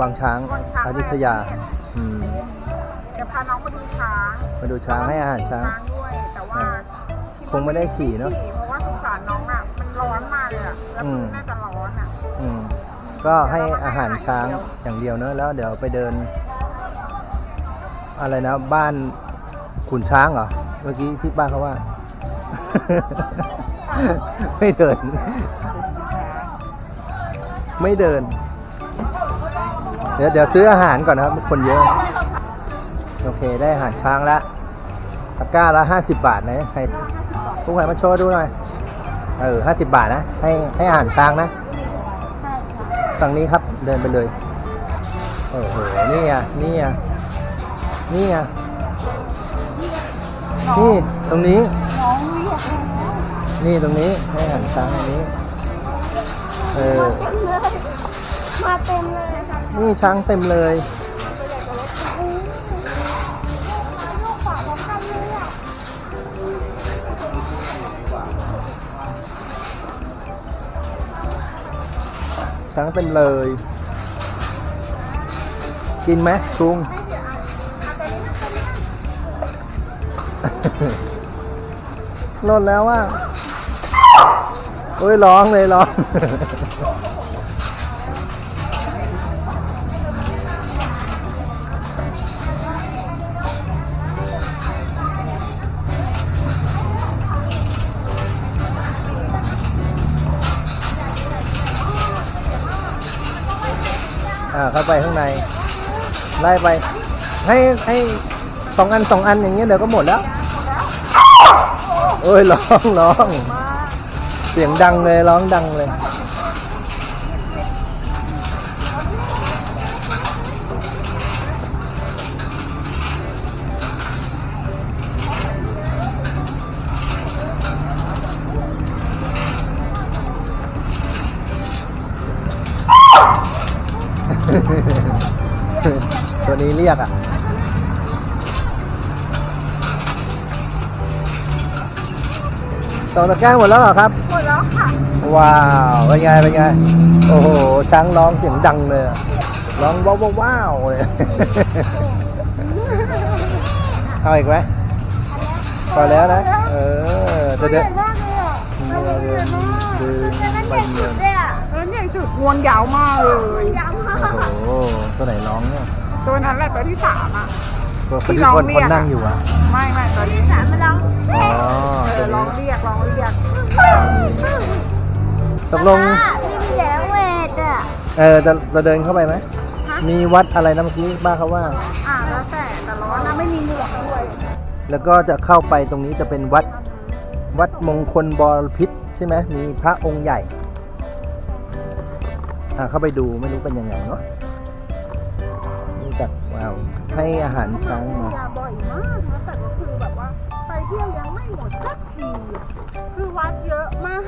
วังช้างวังช้างอยุธยาอืม เดี๋ยวพาน้องมาดูช้างมาดูช้างให้อาหารช้าง ด้วย แต่ว่าดคงไม่ได้ขี่เนอะเพราะว่าสงสารน้องอะ มันร้อนมากเลยอะ แล้วอืม น่าจะร้อนอะ อืม ก็ให้อาหารช้างอย่างเดียวเนอะแล้วเดี๋ยวไปเดิน อะไรนะ บ้านขุนช้างเหรอ เมื่อกี้ที่ป้าเขาว่า ไม่เดิน ไม่เดิน เดี๋ยวเดี๋ยวซื้ออาหารก่อนนะครับ คนเยอะ โอเคได้อาหารช้างละตะกร้าละห้าสิบบาทนะใครผู้ใครมาโชว์ดูหน่อย เออห้าสิบบาทนะ ให้ให้อาหารช้างนะฝั่งนี้ครับเดินไปเลย โอ้โห นี่อะ นี่อะ นี่อะ นี่ตรงนี้ นี่ตรงนี้ให้อาหารช้างตรงนี้ เออ มาเต็มเลยค่ะ นี่ช้างเต็มเลย ช้างเต็มเลย กินไหมซุงล่นแล้วว่า โอ้ยร้องเลยร้อง เข้าไปข้างใน ไล่ไป ให้ให้สองอันสองอันอย่างเงี้ยเดี๋ยวก็หมดแล้วเอ้ยร้องร้อง เสียงดังเลยร้องดังเลย เรียกอะสองตะกร้าหมดแล้วเหรอครับ หมดแล้วค่ะ ว้าว เป็นไง เป็นไง โอ้โห ช้างร้องเสียงดังเลยอะร้องว้าวว้าวว้าวเลย เอาอีกไหมพอแล้วนะ เออเดี๋ยวเดี๋ยวมากเลยอะเดินเดินเดินนั่นไปใหญ่เดิสุนดเลยอะแล้วใหญ่สุดงวงยาวมากเลยยาวมากโอ้โหตัวไหนร้องเนี่ย ตัวนั้นแหละตัวที่สามอะ ตัวคนที่ที่ร้องคนเรีคยนกอะนั่งอยู่อะ ไม่ไม่ตัวนี้สามมาลองอ๋อเอตัวอร้อนี้งเรียกร้องเรียกตกลงที่มีแหลมเวทอะเออจะจะเดินเข้าไปไหมฮะมีวัดอะไรนะเมื่อกี้บ้าเขาว่า อ่าแล้วแต่แต่ร้อนนะไม่มีหมวกด้วยแล้วก็จะเข้าไปตรงนี้จะเป็นวัด วัดมงคลบรพิษใช่ไหมมีพระองค์ใหญ่อ่าเข้าไปดูไม่รู้เป็นยังไงเนาะ นี่จากว้าวให้อาหารช้างมา ยาบ่อยมากนะแต่ก็คือแบบว่า ไปเที่ยวยังไม่หมดสักทีอะคือวัดเยอะมา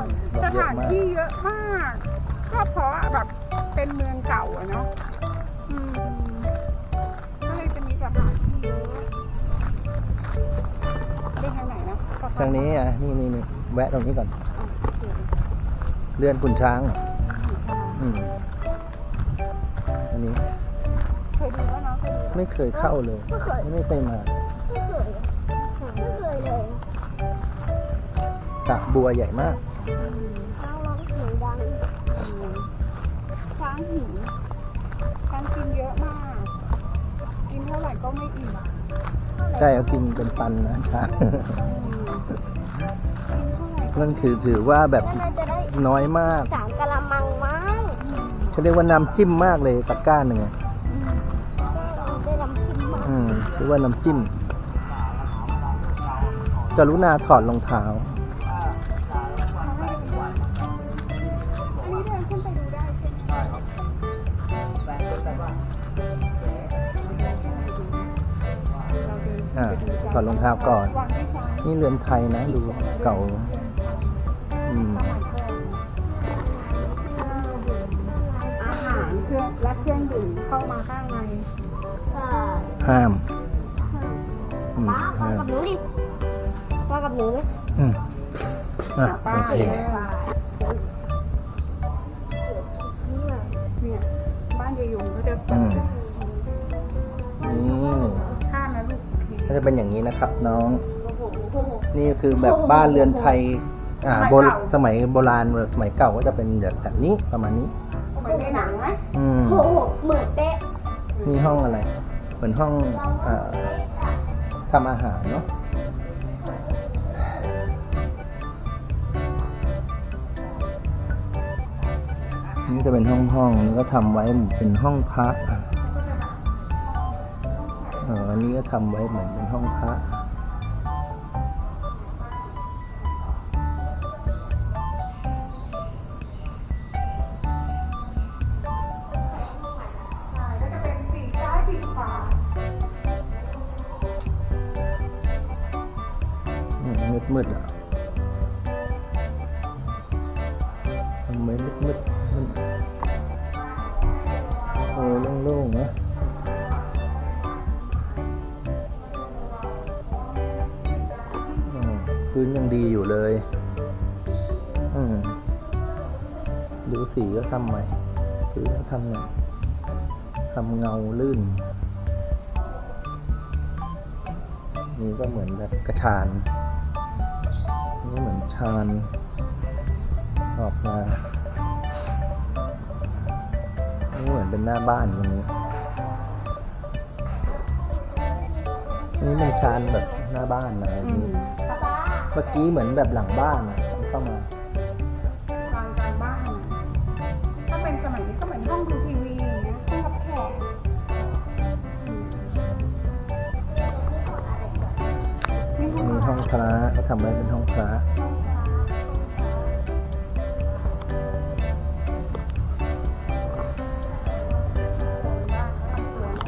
ก สถานที่เยอะมาก ก็เพราะแบบเป็นเมืองเก่าอะเนาะอืมก็เลยจะมีสถานที่เยอะเรียกทางไหนนะทางนี้อะนี่นี่นี่แวะตรงนี้ก่อนเรือนขุนช้างอะอืมอันนี้ เคยดูแล้วเนาะเคยดูไม่เคยเข้าเลย ไม่เคย ไม่เคยมาไม่เคยไม่เคยเลยสระบัวใหญ่มาก ช้างร้องเสียงดังช้างหิวช้างกินเยอะมาก กินเท่าไหร่ก็ไม่อิ่มใช่เขากินเป็นตันนะช้างนั่นคือถือว่าแบบน่าจะได้น้อยมากสามกะละมังมั้งเขาเรียกว่าน้ำจิ้มมากเลยตะกร้าหนึ่ง อืมคือว่าน้ำจิ้มกรุณาถอดรองเท้าอันนี้เดินขึ้นไปดูได้ใช่ไหมอ่าถอดรองเท้าก่อนวางที่ช้างนี่เรือนไทยนะ ดูเก่าอืมอาหารเครื่องและเครื่องดื่มเข้ามาข้างในใช่ห้ามอืมป้ามา ห้ามกับหนูดิมากับหนูไหมอืมอะป้าโอเคเนี่ยเนี่ยบ้านจะอยู่อืมนี่ข้ามนะลูกโอเคก็จะเป็นอย่างนี้นะครับ น้อง นี่คือแบบบ้านเรือนไทย อ่าโบราณสมัยโบราณสมัยเก่าก็จะเป็นแบบนี้ประมาณนี้เหมือนในหนังไหมอืมโอ้โหเหมือนเป๊ะนี่ห้องอะไร เหมือนห้องเอ่อ ทำอาหารเนาะนี่จะเป็นห้องห้องนี่ก็ทำไว้เหมือนเป็นห้องพระอะเอออันนี้ก็ทำไว้เหมือนเป็นห้องพระ ทำใหม่พื้นก็ทำใหม่ทำเงาลื่น นี่ก็เหมือนแบบกระชานนี่เหมือนชานออกมานี่เหมือนเป็นหน้าบ้านตรงนี้นี่มันชานแบบหน้าบ้านนะอืมเมื่อกี้เหมือนแบบหลังบ้านนะเข้ามา ห้องมีห้องพระเขาทำไว้เป็นห้องพระ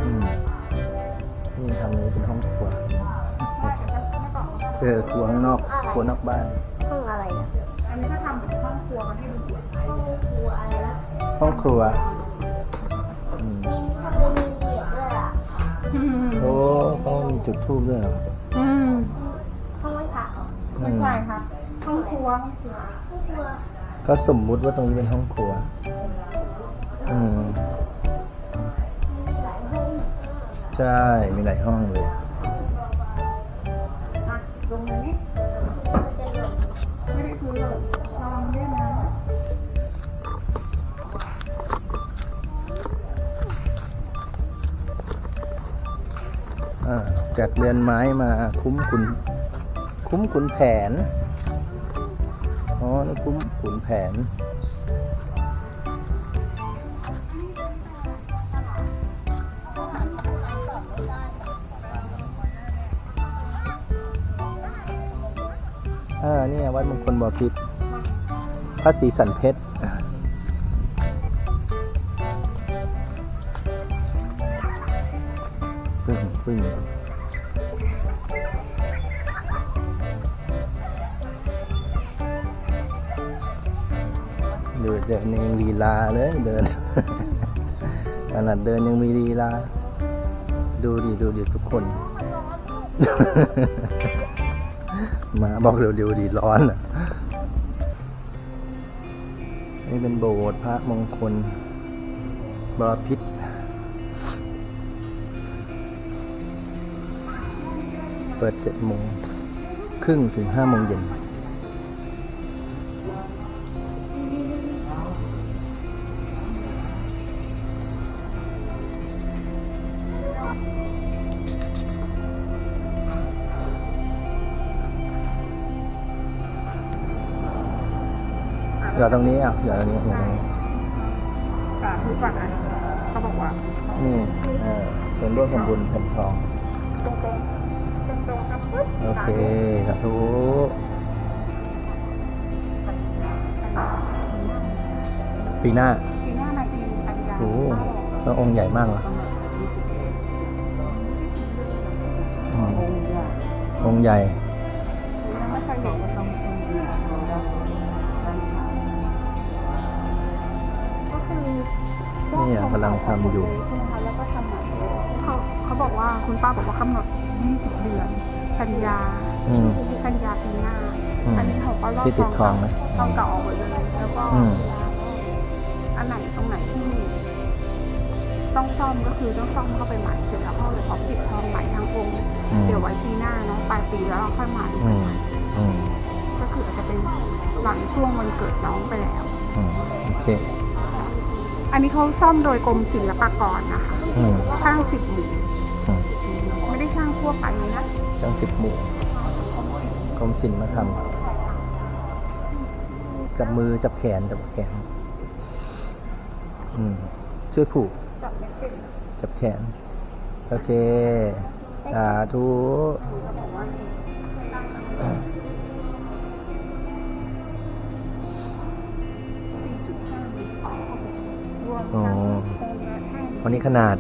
อืมนี่ทำนี้เป็นห้องครัวเออครัวข้างนอกครัวนอกบ้านห้องอะไรนะอันนี้ถ้าทำเป็นห้องครัวมาให้ดูห้องครัวอะไรนะห้องครัวอืมมีทำเป็นมีเดียด้วยอะโอ้ต้องมีจุดทูบด้วยเหรอ ไม่ใช่ค่ะห้องครัวห้องครัวห้องครัวก็สมมุติว่าตรงนี้เป็นห้องครัว อืม ใช่ มีหลายห้องเลยอะลงมานี่ไม่ได้พื้นเลยระวังด้วยนะอ่าจากเรือนไม้มาคุ้มขุน คุ้มขุนแผน อ๋อ นี่คุ้มขุนแผน เอ่าเนี่วัดมงคลบอพิษพระศรีสันเพชรปึ้งปึ้ง ดูเดินยังลีลาเลยเดินขนาดเดินยังมีลีลา ดูดิดูดิทุกคน มาบอกเร็วๆดีร้อนอะนี่เป็นโบสถ์พระมงคลบรพิษเปิดเจ็ดโมงครึ่งถึงห้าโมงเย็น อย่าตรงนี้อะอย่าตรงนี้อย่าตรงนี้สาธุก่อนอะเขาบอกว่า นี่เออเป็นร่วมทำบุญแผ่นทอง ตรงตรงตรงตรงๆครับปึ๊บโอเคสาธุปีหน้าปีหน้าในปีกันยาโอ้โหแล้วองค์ใหญ่มากเหรออืมองค์ใหญ่ นี่อะกำลังทำอยู่ ใช่ไหมคะแล้วก็ทำใหม่เขาเขาบอกว่าคุณป้าบอกว่ากำหนด 20 เดือนกันยาอืม กันยาปีหน้า อืมอันนี้เขาก็ลอกที่ติดทองไหมทองเก่าออกหมดเลยแล้วก็อืม อันไหนตรงไหนที่ ต้องซ่อมก็คือต้องซ่อมเข้าไปใหม่เสร็จแล้วก็เลยขอปิดทองใหม่ทั้งองค์อืมเดี๋ยวไว้ปีหน้าเนาะปลายปีแล้วเราค่อยมาดูอืกันมอืมก็คืออาจจะเป็นหลังช่วงวันเกิดน้องไปแล้ว อืมโอเค อันนี้เขาซ่อมโดยกรมศิลปากรนะคะอืมช่างสิบหมู่อืมไม่ได้ช่างทั่วไปนะช่างสิบหมู่กรมศิลป์มาทำจับมือจับแขนจับแขน อืมช่วยผูก จับไม่เป็น จับแขน โอเคสาธุ อ๋อทั้งองค์ละห้าวันนี้ขนาด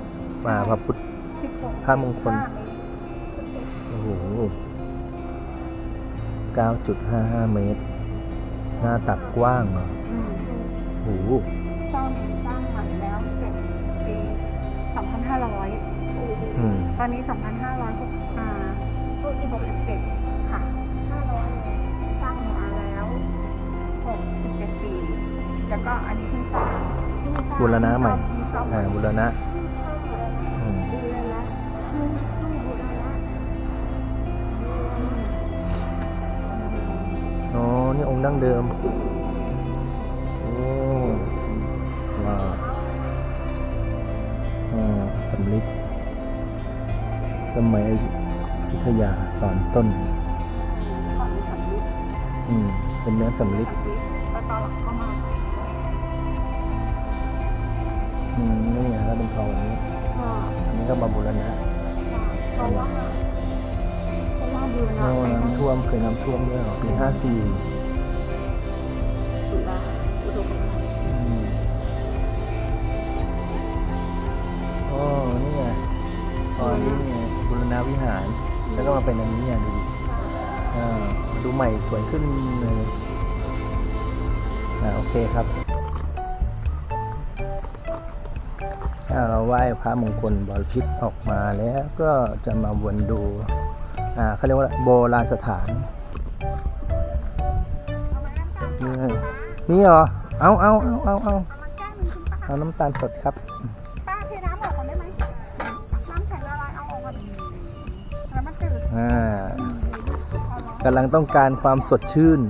มาพระพุทธสิบหกพระมงคล โอ้โหเก้าจุดห้าห้าเมตร หน้าตักกว้างเหรออืมโอ้โหสร้างสร้างใหม่แล้วเสร็จปี2,500อืมตอนนี้2,560อ่า67ค่ะ500สร้างมาแล้ว67ปี แล้วก็อันนี้เพิ่งสร้างเพิ่งสร้างบูรณะใหม่เพิ่งซ่อมอ่าบุรณะอืมบูรณะเพิ่งเพิ่งบูรณะอ๋อ นี่องค์ดั้งเดิม โอ้ว้าวอ่าสำลิดสมัยอยุธยาตอนต้น ก่อนมีสำลิดอืม เป็นเนื้อสำลิดสำลิดแล้วตอนหลังก็มา มนี่ไงแล้วเป็นทองแบบนี้ใช่อันนี้ก็มาบูรณะใช่เพราะว่าเพราะว่าบูรณะโอ้ไปน้ำท่วมเคยน้ำท่วมด้วยเหรอปีห้าสี่ตุลาอุดมการณ์อ๋อนี่ไงอ๋อนี่ไงบุรณะวิหาร แล้วก็มาเป็นอันนี้อะดูดิใช่อ่าดูใหม่สวยขึ้นเลยอ่าโอเคครับ ไหว้พระมงคลบรพิษออกมาแล้วก็จะมาวนดูอ่าเขาเรียกว่าโบราณสถานนี่นี่เหรอเอาเอาเอาเอาเอามาแก้หนึ่งคุณป้าเอาน้ำตาลสดครับป้าเทน้ำออกก่อนได้ไหมน้ำแข็งละลายเอาออกก่อนแล้วมันจืดอ่าเอาเหรอกำลังต้องการความสดชื่น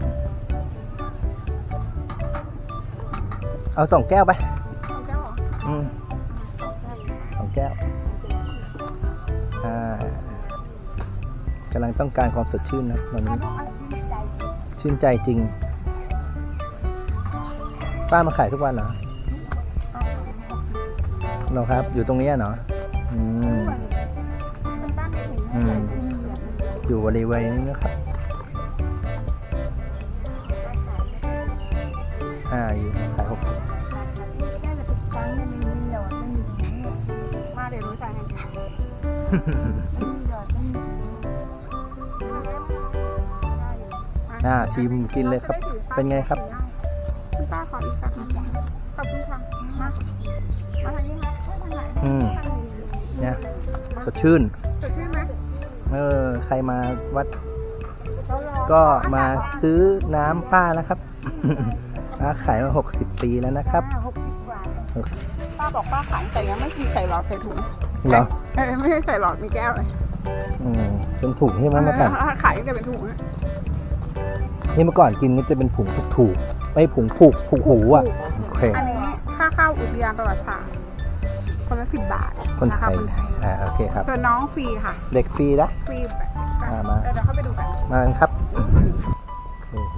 เอาสองแก้วไป ต้องการความสดชื่นนะตอนเอานี้ลูกเอาชิ้นใจชื่นใจจริง ป้ามาขายทุกวันเหรอเอาของเหรอครับ อยู่ตรงนี้เหรออืมมันตั้งถุงอืมอยู่บริเวณนี้นะครับ อ่า อยู่ขายหกสิบ อ่าชิมกินเลยครับ เป็นไงครับคุณป้าขออีกสักหนึ่งจ้ะขอบคุณค่ะมามาทางนี้ค่ะทางไหนอืมเนี่ยสดชื่นสดชื่นไหมเออใครมาวัด ก็มาซื้อน้ำป้านะครับป้าขายมาหกสิบปีแล้วนะครับหกสิบบาป้าบอกป้าขายแต่ยังไม่มีใส่หลอดใส่ถุงเหรอเออไม่ใช่ใส่หลอดมีแก้วเลย อืมเป็นถุงใช่ไหมเมื่อก่อนเออขายแต่เป็นถุงอะที่เมื่อก่อนกินก็จะเป็นผงถูกๆไม่ผงผูกผูกหูอะโอเคอันนี้ค่าเข้าอุทยานประวัติศาสตร์คนละสิบบาทคนไทะะยคนไทยอ่าโอเคครับ ส่วนน้องฟรีค่ะ เด็กฟรีนะ ฟรีแบบอ่ามา เดี๋ยวเข้าไปดูกัน มากันครับ โอ้โห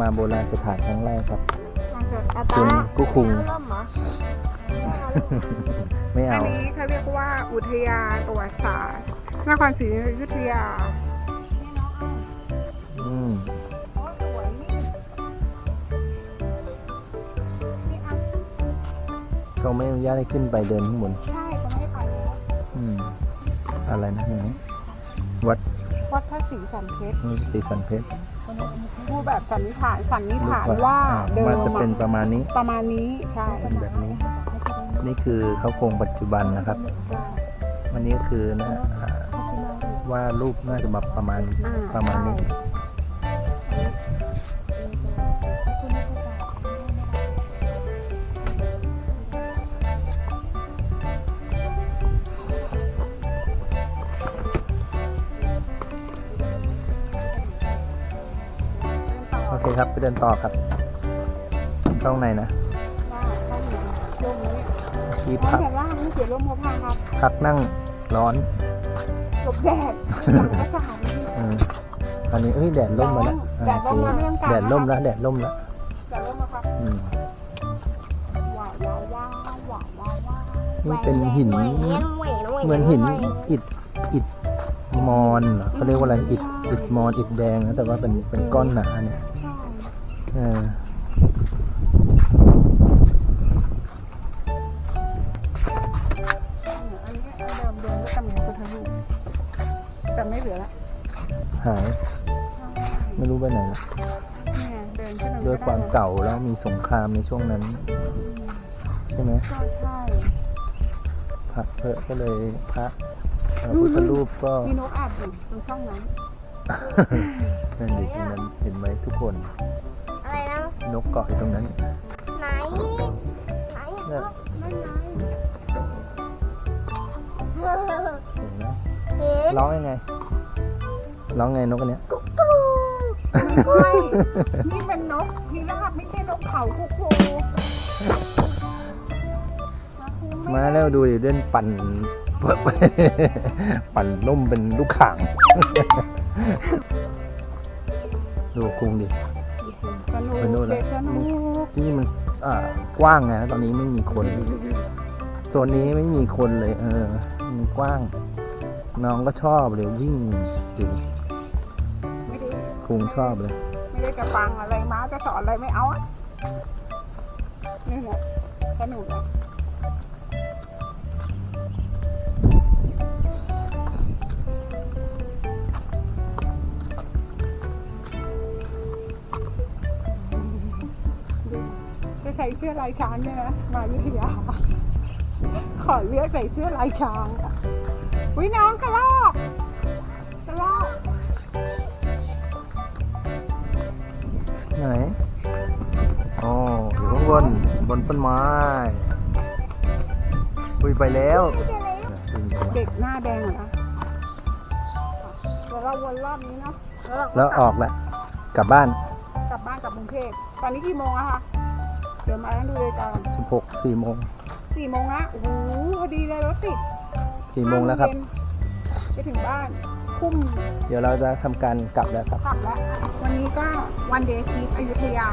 มาโบราณสถานครั้งแรกครับ คุณกุคุงไม่อัเอา นนี้เขาเรียกว่าอุทยานประวัติศาสตร์นครศรีอยุธยาอืมเขาไม่อนุญาตให้ขึ้นไปเดินข้างบน ใช่จะไม่ไปแล้วอืม อะไรนะอย่างนี้วัดวัดพระศรีสันเพชรนี่สีสันเพชร พูดแบบสันนิษฐานสันนิษฐานนึกว่าอ่เดิมว่าจะเป็นอะประมาณนี้ ประมาณนี้ใช่เป็นแบบนี้ นี่คือเขาโครงปัจจุบันนะครับใช่วันนี้ก็คือนะอ่าว่ารูปน่าจะแบบประมาณอ่าประมาณนี้ คครับไปเดินต่อครับเข้าข้างในนะร่มนี้ที่อ๋อพักแต่ว่ามันเสียร่มเพราะผ้าครับพักนั่งร้อนหลบแดดหลังกระสานอืมอันนี้เอ้ยแดดร่มมาแล้วแดดร่มแล้วไม่ต้องกางแดดร่มแล้วแดดร่มแล้วแต่ร่มนะครับอืมว้าวว้าวว้าวว้าวว้าวว้าวนี่เป็นหินเหมือนหินอิฐอิฐมอนเหรอเขาเรียกว่าอะไรอิฐอิฐมอนอิฐแดงนะแต่ว่าเป็นเป็นก้อนหนาเนี่ยใช่ เอออันนี้เดิมเดิมก็ตำแหน่งพุทธรูปแต่ไม่เหลือละหายไม่รู้ไปไหนแล้วนี่ไงเดินขึ้นตรงนี้ด้วยความก็ได้นะเก่าแล้วมีสงครามในช่วงนั้น ใช่ไหมใช่ใช่พระเพอะก็เลยพระพระพุทธรูปก็มีนกแอบอยู่ตรงช่องนั้นนั่นอยู่ตรงนั้นเห็นไหมทุกคนอะไร นกเกาะอยู่ตรงนั้น ไหน ไหนเนี่ยนั่นเห็นไหมเห็นร้องยังไง ร้องไงนกอันเนี้ยกุ๊กกูไม่นี่เป็นนกพิราบไม่ใช่นกเขาคุกคูมาแล้วดูดิเล่นปั่นปั่นล่มเป็นลูกข่าง ดูคุงดิ ไปนู่นแล้วเด็กสนุกที่นี่มันอ่ากว้างไงตอนนี้ไม่มีคนโซนนี้ไม่มีคนเลย เออมันกว้าง น้องก็ชอบเลยวิ่งดูไม่ได้คุงชอบเลย ไม่ได้จะฟังอะไรม้าจะสอนอะไรไม่เอาอะนี่แหละสนุกอะ ใส่เสื้อลายช้างเนี่ยนะมาวิทยา ขอเลือกใส่เสื้อลายช้างอะวิน้องกระลอกกระลอกไหนอ๋ออยู่ข้างบนบนต้นไม้คุยไปแล้ววิ่งเข้ามาเด็กหน้าแดงเหรอนะเดี๋ยวเราวนรอบนี้เนาะแล้วเราก็แล้วออกแล้วกลับบ้าน กลับบ้านกลับกรุงเทพตอนนี้กี่โมงอะคะ เดี๋ยวมานั่งดูเลยกัน16 4โมงสี่โมงละโอ้โหพอดีเลยรถติด4โมงแล้วครับห้าโมงเย็นไปถึงบ้านคุ้ม เดี๋ยวเราจะทำการกลับแล้วครับ กลับแล้ววันนี้ก็วันเดย์ทริปอยุธยา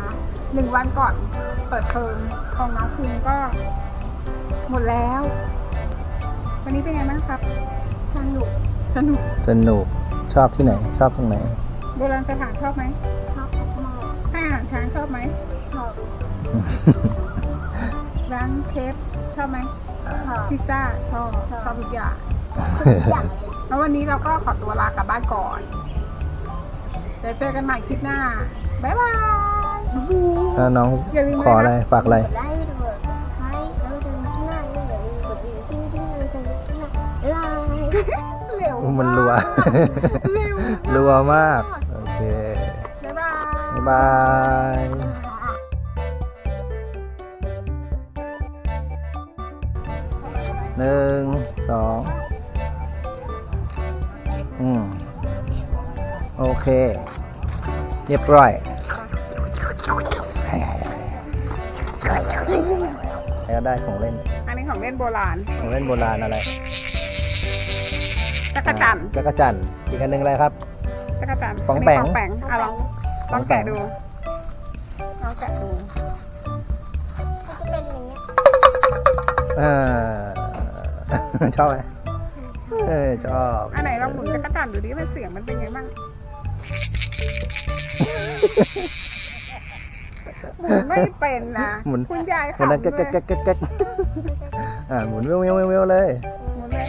หนึ่งวันก่อนเปิดเทอมของน้องคุณก็ หมดแล้ว วันนี้เป็นไงบ้างครับ สนุก สนุกสนุกชอบที่ไหน ชอบตรงไหน โบราณสถานชอบไหมชอบมากให้อาหารช้างชอบไหมชอบ ร้านเคฟชอบไหมชอบพิซซ่าชอบชอบทุกอย่างอย่างแล้ววันนี้เราก็ขอตัวลากลับบ้านก่อนเดี๋ยวเจอกันใหม่คลิปหน้า บ๊ายบายบู๊แล้วน้องอย่าลืมขออะไรฝากอะไรกดไลค์ดูไลค์แล้วจะมีที่หน้าเนี่ยอย่าลืมกดดิ่งจิ้งจิ้งเลยจะมีที่หน้าไลค์เร็วมันรัวเร็วรัวมาก โอเค บ๊ายบาย หนึ่งสองอืมโอเค เรียบร้อยแล้วได้ของเล่น อันนี้ของเล่นโบราณ ของเล่นโบราณอะไรจักรจันจักรจันอีกอันหนึ่งอะไรครับจักรจันทร์ปองแปงนนี้ปองแปงอะลองลองแกะดูลองแกะดูมันจะเป็นอย่างเงี้ยเออ ชอบไหมเออชอบอันไหนลองหมุนจักรจันทร์ดูดิมันเสียงมันเป็นไงบ้างหมุนไม่เป็นนะหมุน คุณยายหมุนนั้นขำแก๊กเลยแก๊กแก๊กแก๊กอ่าหมุนเววเววเววเววเลยหมุนเลย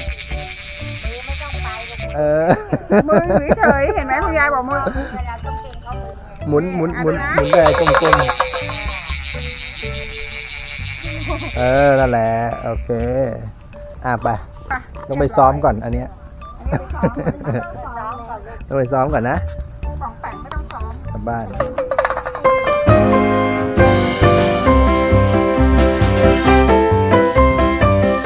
ไม่ต้องไปเลยเออมืออยู่เฉยๆเห็นไหมคุณยายบอกมือเวลาต้องเก่งเขามือหมุนหมุนหมุนอะหมุนแบบกลมๆเออนั่นแหละโอเค อะไปไปต้องไปซ้อมก่อนอันเนี้ยอันนี้ไปซ้อมต้องไปซ้อมก่อนนะของแปลงไม่ต้องซ้อมกลับบ้าน